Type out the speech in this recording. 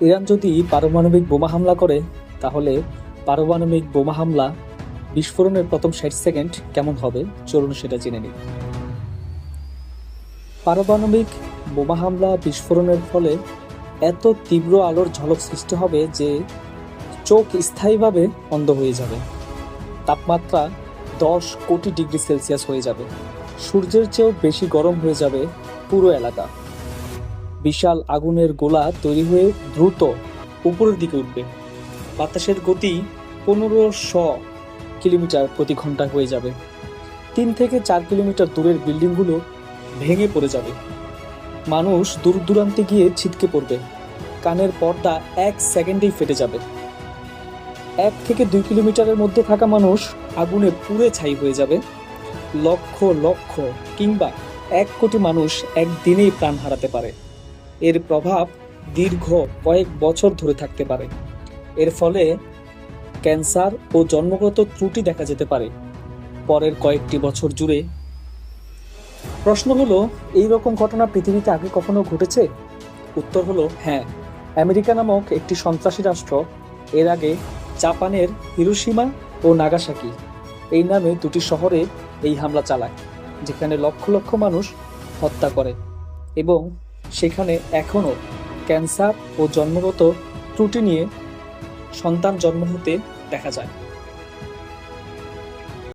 Iran যদি পারমাণবিক বোমা হামলা করে, তাহলে পারমাণবিক বোমা হামলা বিস্ফোরণের প্রথম ষাট সেকেন্ড কেমন হবে? চলুন সেটা জেনে নিই। পারমাণবিক বোমা হামলা বিস্ফোরণের ফলে এত তীব্র আলোর ঝলক সৃষ্টি হবে যে চোখ স্থায়ীভাবে অন্ধ হয়ে যাবে। তাপমাত্রা দশ কোটি ডিগ্রি সেলসিয়াস হয়ে যাবে। সূর্যের চেয়েও বেশি গরম হয়ে যাবে পুরো এলাকা। বিশাল আগুনের গোলা তৈরি হয়ে দ্রুত উপরের দিকে উঠবে। বাতাসের গতি পনেরো শ কিলোমিটার প্রতি ঘণ্টা হয়ে যাবে। তিন থেকে চার কিলোমিটার দূরের বিল্ডিংগুলো ভেঙে পড়ে যাবে। মানুষ দূর দূরান্তে গিয়ে ছিটকে পড়বে। কানের পর্দা এক সেকেন্ডেই ফেটে যাবে। এক থেকে দুই কিলোমিটারের মধ্যে থাকা মানুষ আগুনে পুড়ে ছাই হয়ে যাবে। লক্ষ লক্ষ কিংবা এক কোটি মানুষ একদিনেই প্রাণ হারাতে পারে। এর প্রভাব দীর্ঘ কয়েক বছর ধরে থাকতে পারে। এর ফলে ক্যান্সার ও জন্মগত ত্রুটি দেখা যেতে পারে। পরের কয়েকটি বছর জুড়ে প্রশ্ন হলো, এই রকম ঘটনা পৃথিবীতে আগে কখনো ঘটেছে? উত্তর হলো হ্যাঁ। আমেরিকা নামক একটি সন্ত্রাসী রাষ্ট্র, এর আগে জাপানের হিরোশিমা ও নাগাসাকি। এই নামে দুটি শহরে এই হামলা চালায়, যেখানে লক্ষ লক্ষ মানুষ হত্যা করে এবং সেখানে এখনও ক্যান্সার ও জন্মগত ত্রুটি নিয়ে সন্তান জন্ম হতে দেখা যায়।